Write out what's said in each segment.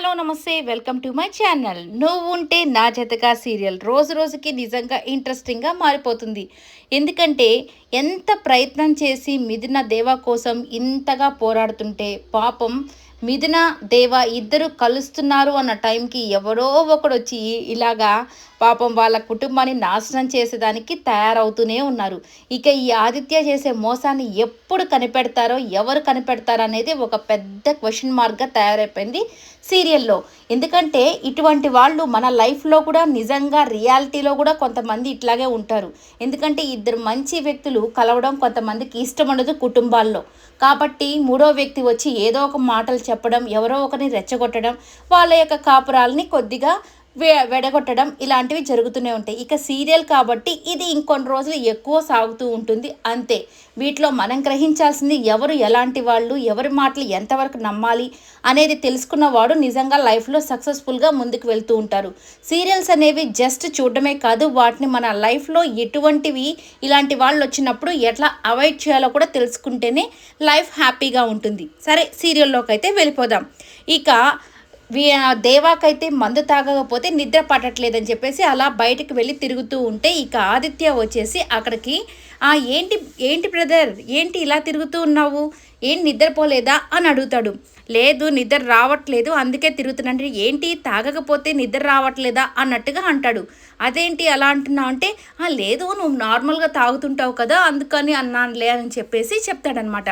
Hello నమస్తే welcome to my channel. నువ్వు ఉంటే నా జతగా సీరియల్ రోజు రోజుకి నిజంగా ఇంట్రెస్టింగ్గా మారిపోతుంది. ఎందుకంటే ఎంత ప్రయత్నం చేసి మిథున దేవా కోసం ఇంతగా పోరాడుతుంటే పాపం మిథున దేవ ఇద్దరు కలుస్తున్నారు అన్న టైంకి ఎవరో ఒకడు వచ్చి ఇలాగా పాపం వాళ్ళ కుటుంబాన్ని నాశనం చేసేదానికి తయారవుతూనే ఉన్నారు. ఇక ఈ ఆదిత్య చేసే మోసాన్ని ఎప్పుడు కనిపెడతారో ఎవరు కనిపెడతారో అనేది ఒక పెద్ద క్వశ్చన్ మార్క్గా తయారైపోయింది సీరియల్లో. ఎందుకంటే ఇటువంటి వాళ్ళు మన లైఫ్లో కూడా నిజంగా రియాలిటీలో కూడా కొంతమంది ఇట్లాగే ఉంటారు. ఎందుకంటే ఇద్దరు మంచి వ్యక్తులు కలవడం కొంతమందికి ఇష్టం ఉండదు కుటుంబాల్లో. కాబట్టి మూడో వ్యక్తి వచ్చి ఏదో ఒక మాటలు చెప్పడం ఎవరో ఒకరిని రెచ్చగొట్టడం వాళ్ళ యొక్క కాపురాలని కొద్దిగా వెడగొట్టడం ఇలాంటివి జరుగుతూనే ఉంటాయి. ఇక సీరియల్ కాబట్టి ఇది ఇంకొన్ని రోజులు ఎక్కువ సాగుతూ ఉంటుంది. అంతే. వీటిలో మనం గ్రహించాల్సింది ఎవరు ఎలాంటి వాళ్ళు ఎవరి మాటలు ఎంతవరకు నమ్మాలి అనేది తెలుసుకున్నవాడు నిజంగా లైఫ్లో సక్సెస్ఫుల్గా ముందుకు వెళ్తూ ఉంటారు. సీరియల్స్ అనేవి జస్ట్ చూడడమే కాదు వాటిని మన లైఫ్లో ఎటువంటివి ఇలాంటి వాళ్ళు వచ్చినప్పుడు ఎట్లా అవాయిడ్ చేయాలో కూడా తెలుసుకుంటేనే లైఫ్ హ్యాపీగా ఉంటుంది. సరే సీరియల్లోకి అయితే వెళ్ళిపోదాం. ఇక దేవాకైతే మందు తాగకపోతే నిద్ర పట్టట్లేదని చెప్పేసి అలా బయటికి వెళ్ళి తిరుగుతూ ఉంటే ఇక ఆదిత్య వచ్చేసి అక్కడికి ఆ ఏంటి ఏంటి బ్రదర్? ఏంటి ఇలా తిరుగుతూ ఉన్నావు? ఏం నిద్రపోలేదా? అని అడుగుతాడు. లేదు నిద్ర రావట్లేదు అందుకే తిరుగుతున్నాడు ఏంటి? తాగకపోతే నిద్ర రావట్లేదా? అన్నట్టుగా అంటాడు. అదేంటి అలా అంటున్నావు అంటే లేదు నువ్వు నార్మల్గా తాగుతుంటావు కదా అందుకని అన్నానులే అని చెప్పేసి చెప్తాడనమాట.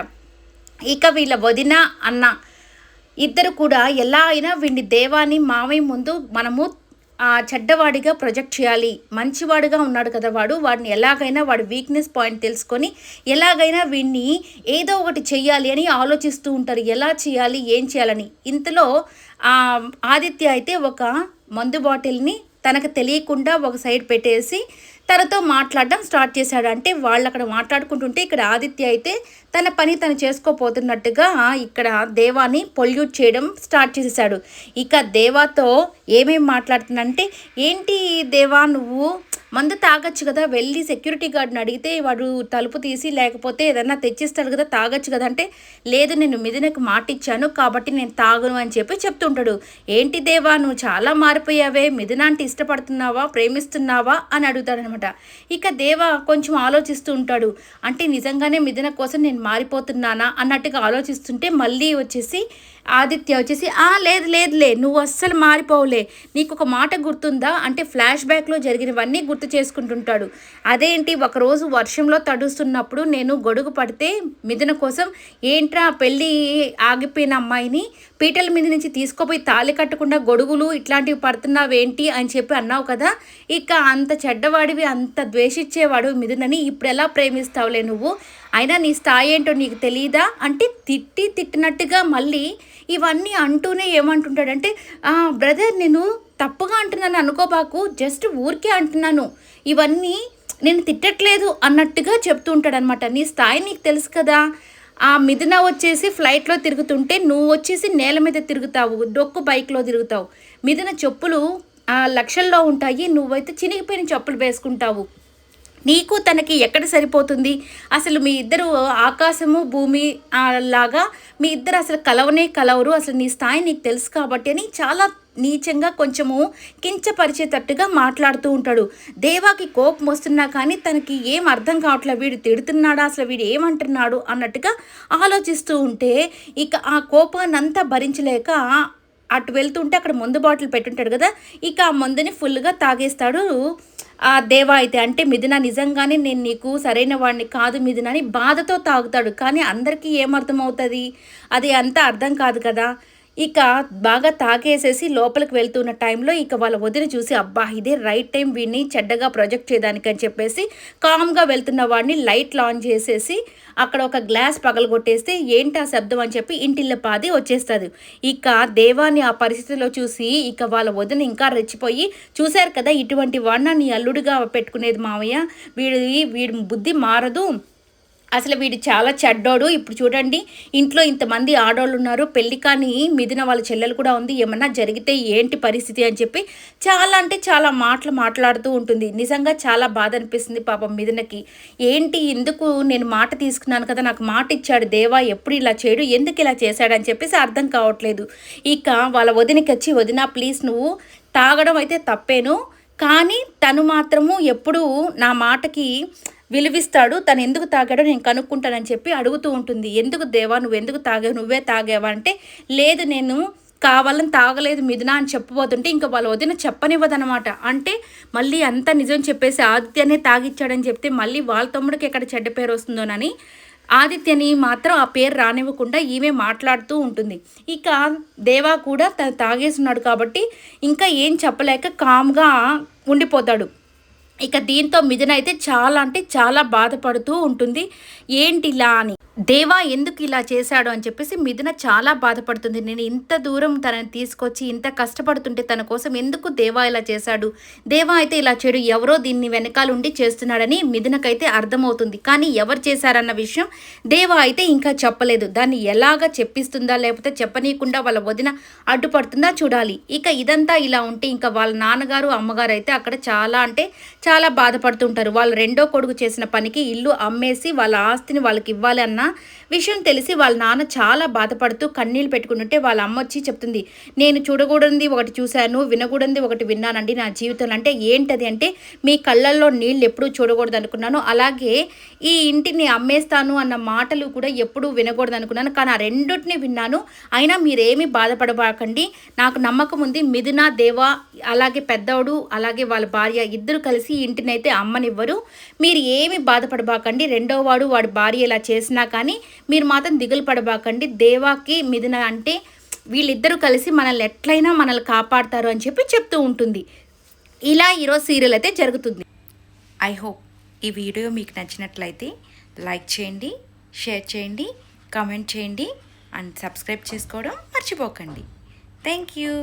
ఇక వీళ్ళ వదిన అన్న ఇద్దరు కూడా ఎలా అయినా వీడిని దేవాన్ని మావయ్య ముందు మనము చెడ్డవాడిగా ప్రొజెక్ట్ చేయాలి. మంచివాడిగా ఉన్నాడు కదా వాడు. వాడిని ఎలాగైనా వాడి వీక్నెస్ పాయింట్ తెలుసుకొని ఎలాగైనా వీడిని ఏదో ఒకటి చేయాలి అని ఆలోచిస్తూ ఉంటారు. ఎలా చేయాలి ఏం చేయాలని. ఇంతలో ఆదిత్య అయితే ఒక మందు బాటిల్ని తనకు తెలియకుండా ఒక సైడ్ పెట్టేసి తనతో మాట్లాడడం స్టార్ట్ చేశాడు. అంటే వాళ్ళు అక్కడ మాట్లాడుకుంటుంటే ఇక్కడ ఆదిత్య అయితే తన పని తను చేసుకోపోతున్నట్టుగా ఇక్కడ దేవాని పొల్యూట్ చేయడం స్టార్ట్ చేసేసాడు ఇక దేవాతో ఏమేమి మాట్లాడుతుందంటే ఏంటి దేవా నువ్వు మందు తాగొచ్చు కదా వెళ్ళి సెక్యూరిటీ గార్డ్ని అడిగితే వాడు తలుపు తీసి లేకపోతే ఏదన్నా తెచ్చిస్తాడు కదా తాగొచ్చు కదా అంటే లేదు నేను మిదినకు మాట ఇచ్చాను కాబట్టి నేను తాగను అని చెప్పి చెప్తుంటాడు. ఏంటి దేవా నువ్వు చాలా మారిపోయావే మిథున అంటే ఇష్టపడుతున్నావా ప్రేమిస్తున్నావా అని అడుగుతాడనమాట. ఇక దేవా కొంచెం ఆలోచిస్తూ ఉంటాడు. అంటే నిజంగానే మిథున కోసం నేను మారిపోతున్నానా అన్నట్టుగా ఆలోచిస్తుంటే మళ్ళీ వచ్చేసి ఆదిత్య వచ్చేసి ఆ లేదు లేదు లే నువ్వు అస్సలు మారిపోవులే. నీకు ఒక మాట గుర్తుందా? అంటే ఫ్లాష్ బ్యాక్లో జరిగినవన్నీ గుర్తు చేసుకుంటుంటాడు. అదేంటి ఒకరోజు వర్షంలో తడుస్తున్నప్పుడు నేను గొడుగు పడితే మిథున కోసం ఏంట్రా పెళ్ళి ఆగిపోయిన అమ్మాయిని? పీటల మీద నుంచి తీసుకుపోయి తాళి కట్టకుండా గొడుగులు ఇట్లాంటివి పడుతున్నావేంటి? అని చెప్పి అన్నావు కదా. ఇక అంత చెడ్డవాడివి అంత ద్వేషించేవాడు మిథునని ఇప్పుడు ఎలా ప్రేమిస్తావులే నువ్వు? అయినా నీ స్థాయి ఏంటో నీకు తెలియదా అంటే తిట్టి తిట్టినట్టుగా మళ్ళీ ఇవన్నీ అంటూనే ఏమంటుంటాడంటే బ్రదర్ నేను తప్పుగా అంటున్నాను అనుకోబాకు జస్ట్ ఊరికే అంటున్నాను. ఇవన్నీ నేను తిట్టట్లేదు అన్నట్టుగా చెప్తూ ఉంటాడనమాట. నీ స్థాయి నీకు తెలుసు కదా. ఆ మిథున వచ్చేసి ఫ్లైట్లో తిరుగుతుంటే నువ్వు వచ్చేసి నేల మీద తిరుగుతావు డొక్కు బైక్లో తిరుగుతావు. మిథున చెప్పులు లక్షల్లో ఉంటాయి. నువ్వైతే చినిగిపోయిన చెప్పులు వేసుకుంటావు. నీకు తనకి ఎక్కడ సరిపోతుంది? అసలు మీ ఇద్దరు ఆకాశము భూమి లాగా మీ ఇద్దరు అసలు కలవనే కలవరు. అసలు నీ స్థాయి నీకు తెలుసు కాబట్టి అని చాలా నీచంగా కొంచెము కించపరిచేటట్టుగా మాట్లాడుతూ ఉంటాడు. దేవాకి కోపం వస్తున్నా కానీ తనకి ఏం అర్థం కావట్లేదు వీడు తిడుతున్నాడా అసలు వీడు ఏమంటున్నాడు అన్నట్టుగా ఆలోచిస్తూ ఉంటే ఇక ఆ కోపాన్నంతా భరించలేక అటు వెళ్తుంటే అక్కడ మందు బాటిల్ పెట్టుంటాడు కదా ఇక ఆ మందుని ఫుల్గా తాగేస్తాడు ఆ దేవా అయితే. అంటే మిథున నిజంగానే నేను నీకు సరైన వాడిని కాదు మిథున అని బాధతో తాగుతాడు. కానీ అందరికీ ఏమర్థమవుతుంది అది అంతా అర్థం కాదు కదా. ఇక బాగా తాకేసేసి లోపలికి వెళ్తున్న టైంలో ఇక వాళ్ళ వదిన చూసి అబ్బా ఇదే రైట్ టైం వీడిని చెడ్డగా ప్రొజెక్ట్ చేయడానికి అని చెప్పేసి కామ్గా వెళ్తున్న వాడిని లైట్ ఆన్ చేసేసి అక్కడ ఒక గ్లాస్ పగలగొట్టేస్తే ఏంటి ఆ శబ్దం అని చెప్పి ఇంటిల్ల పాది వచ్చేస్తుంది. ఇక దేవాన్ని ఆ పరిస్థితిలో చూసి ఇక వాళ్ళ వదిన ఇంకా రెచ్చిపోయి చూశారు కదా ఇటువంటి వాడిన నీ అల్లుడిగా పెట్టుకునేది మావయ్య. వీడి వీడి బుద్ధి మారదు. అసలు వీడు చాలా చెడ్డోడు. ఇప్పుడు చూడండి ఇంట్లో ఇంతమంది ఆడోళ్ళు ఉన్నారు పెళ్ళి కానీ మిదిన వాళ్ళ చెల్లెలు కూడా ఉంది. ఏమన్నా జరిగితే ఏంటి పరిస్థితి అని చెప్పి చాలా అంటే చాలా మాటలు మాట్లాడుతూ ఉంటుంది. నిజంగా చాలా బాధ అనిపిస్తుంది పాపం మిదినకి. ఏంటి ఎందుకు నేను మాట తీసుకున్నాను కదా నాకు మాట ఇచ్చాడు దేవా ఎప్పుడు ఇలా చేయడు ఎందుకు ఇలా చేశాడని చెప్పేసి అర్థం కావట్లేదు. ఇక వాళ్ళ వదినకి వచ్చి వదిన ప్లీజ్ నువ్వు తాగడం అయితే తప్పేను. కానీ తను మాత్రము ఎప్పుడూ నా మాటకి విలువిస్తాడు తను ఎందుకు తాగాడో నేను కనుక్కుంటానని చెప్పి అడుగుతూ ఉంటుంది. ఎందుకు దేవా నువ్వు ఎందుకు తాగావు? నువ్వే తాగావా? అంటే లేదు నేను కావాలని తాగలేదు మిథున అని చెప్పబోతుంటే ఇంకా వాళ్ళ వదిన చెప్పనివ్వదనమాట అంటే మళ్ళీ అంతా నిజం చెప్పేసి ఆదిత్యనే తాగిచ్చాడని చెప్తే మళ్ళీ వాళ్ళ తమ్ముడికి ఎక్కడ చెడ్డ పేరు వస్తుందోనని ఆదిత్యని మాత్రం ఆ పేరు రానివ్వకుండా ఈమె మాట్లాడుతూ ఉంటుంది. ఇక దేవా కూడా తను తాగేస్తున్నాడు కాబట్టి ఇంకా ఏం చెప్పలేక కామ్గా ఉండిపోతాడు. ఇక దీంతో మిథున అయితే చాలా అంటే చాలా బాధపడుతూ ఉంటుంది. ఏంటి ఇలా అని. దేవా ఎందుకు ఇలా చేశాడు అని చెప్పేసి మిథున చాలా బాధపడుతుంది. నేను ఇంత దూరం తనని తీసుకొచ్చి ఇంత కష్టపడుతుంటే తన కోసం ఎందుకు దేవా ఇలా చేశాడు? దేవా అయితే ఇలా చేయడు ఎవరో దీన్ని వెనకాల ఉండి చేస్తున్నాడని మిథునకైతే అర్థమవుతుంది. కానీ ఎవరు చేశారన్న విషయం దేవా అయితే ఇంకా చెప్పలేదు. దాన్ని ఎలాగ చెప్పిస్తుందా లేకపోతే చెప్పనీయకుండా వాళ్ళ వదిన అడ్డుపడుతుందా చూడాలి. ఇక ఇదంతా ఇలా ఉంటే ఇంకా వాళ్ళ నాన్నగారు అమ్మగారు అయితే అక్కడ చాలా అంటే చాలా బాధపడుతుంటారు. వాళ్ళు రెండో కొడుకు చేసిన పనికి ఇల్లు అమ్మేసి వాళ్ళ ఆస్తిని వాళ్ళకి ఇవ్వాలి అన్న విషయం తెలిసి వాళ్ళ నాన్న చాలా బాధపడుతూ కన్నీళ్ళు పెట్టుకుంటుంటే వాళ్ళ అమ్మ వచ్చి చెప్తుంది నేను చూడకూడనిది ఒకటి చూశాను వినకూడనిది ఒకటి విన్నానండి నా జీవితంలో. అంటే ఏంటది అంటే మీ కళ్ళల్లో నీళ్ళు ఎప్పుడూ చూడకూడదు అనుకున్నాను అలాగే ఈ ఇంటిని అమ్మేస్తాను అన్న మాటలు కూడా ఎప్పుడూ వినకూడదు అనుకున్నాను కానీ ఆ రెండింటిని విన్నాను. అయినా మీరేమీ బాధపడబాకండి నాకు నమ్మకం ఉంది మిథున దేవా అలాగే పెద్దోడు అలాగే వాళ్ళ భార్య ఇద్దరు కలిసి ఇంటినైతే అమ్మనివ్వరు. మీరు ఏమి బాధపడబాకండి రెండో వాడు వాడి భార్య ఇలా చేసినా కానీ మీరు మాత్రం దిగులు పడబాకండి. దేవాకి మిథున అంటే వీళ్ళిద్దరూ కలిసి మనల్ని ఎట్లయినా మనల్ని కాపాడతారు అని చెప్పి చెప్తూ ఉంటుంది. ఇలా ఈరోజు సీరియల్ అయితే జరుగుతుంది. ఐ హోప్ ఈ వీడియో మీకు నచ్చినట్లయితే లైక్ చేయండి షేర్ చేయండి కామెంట్ చేయండి అండ్ సబ్స్క్రైబ్ చేసుకోవడం మర్చిపోకండి. Thank you.